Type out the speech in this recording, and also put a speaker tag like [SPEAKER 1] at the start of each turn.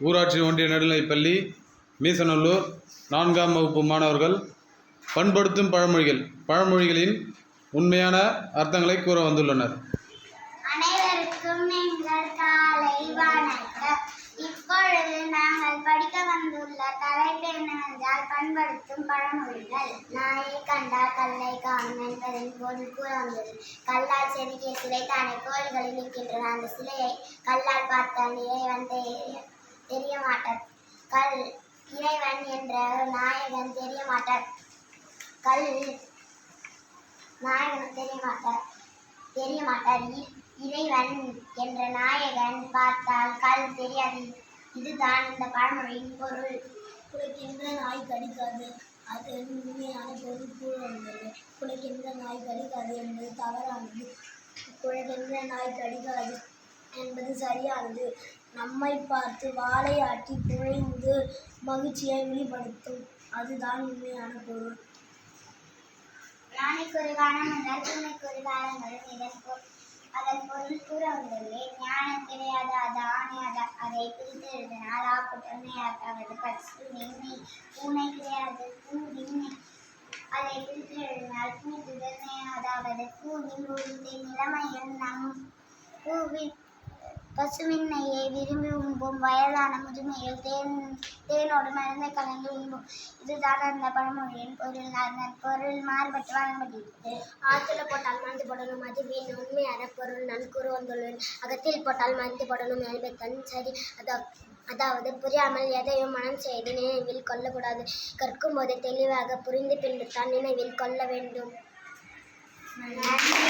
[SPEAKER 1] ஊராட்சி ஒன்றிய நடுநிலைப்பள்ளி மீசநல்லூர் நான்காம் வகுப்பு மாணவர்கள் பண்படுத்தும் பழமொழிகள் பழமொழிகளின் உண்மையான அர்த்தங்களை கூற வந்துள்ளனர்.
[SPEAKER 2] அனைவருக்கும் எங்கள் காலை வணக்கம். இப்பொழுது நாங்கள் படிக்க வந்துள்ள தலைப்பு என்னவென்றால் பண்படுத்தும் பழமொழிகள். நாயை கல்லை காணும் என்பதன் பொருள் கூற வந்தது கல்லால் செதுக்கிய சிலை தானே கோயில்களில் இருக்கின்றன அந்த சிலையை கல்லால் பார்த்தால் இறைவன் தெரிய மாட்டார் கல் இறைவன் என்ற நாயகன் தெரிய மாட்டார் கல் நாயகன் தெரிய மாட்டார் தெரிய மாட்டார் இறைவன் என்ற நாயகன் பார்த்தால் கல் தெரியாது. இதுதான் இந்த பழமொழியின் பொருள்.
[SPEAKER 3] குலைக்கின்ற நாய் கடிக்காது. அது உண்மையான பொருள் கூற வந்தது குலைக்கின்ற நாய் கடிக்காது என்பது தவறானது. குலைக்கின்ற நாய் கடிக்காது. என்பது சரியானது. நம்மை பார்த்து வாழையாட்டி புழைந்து மகிழ்ச்சியை வெளிப்படுத்தும். அதுதான் உண்மையான பொருள்.
[SPEAKER 2] யானைக்கு காலம் என்றால் பூனைக்கு ஒரு காலங்களும் இதன் பொ- அதன் பொருள் கூற ஞானம் கிடையாது அது ஆணையாது. அதை பிரித்து எழுதினால் ஆப்புட்டமையாக்காவது பசு வெண்ணை பூனை கிடையாது. பூ விண்ணை அதை பிரித்து எழுதினால் பூ முதன்மை அதாவது பூவின் நிலைமையில் நம். பூவின் பசுவின்மையை விரும்பி உண்போம் வயதான முதுமையில் தேன் தேனோடு மருந்தை கலந்து உண்போம். இதுதான் அந்த பழமொழியின் பொருள். அதன் பொருள் மாறுபட்டு வழங்கப்பட்டிருக்கிறது
[SPEAKER 3] ஆற்றுல போட்டால் மருந்து போடணும் அது வீண். உண்மையான பொருள் நான் கூற வந்துள்ளேன் அகத்தில் போட்டால் மருந்து போடணும் என்பதன் சரி அதா அதாவது புரியாமல் எதையும் மனம் செய்து நினைவில் கொள்ளக்கூடாது. கற்கும் போது தெளிவாக புரிந்து பின்பு தான் நினைவில் கொள்ள வேண்டும்.
[SPEAKER 2] நன்றி.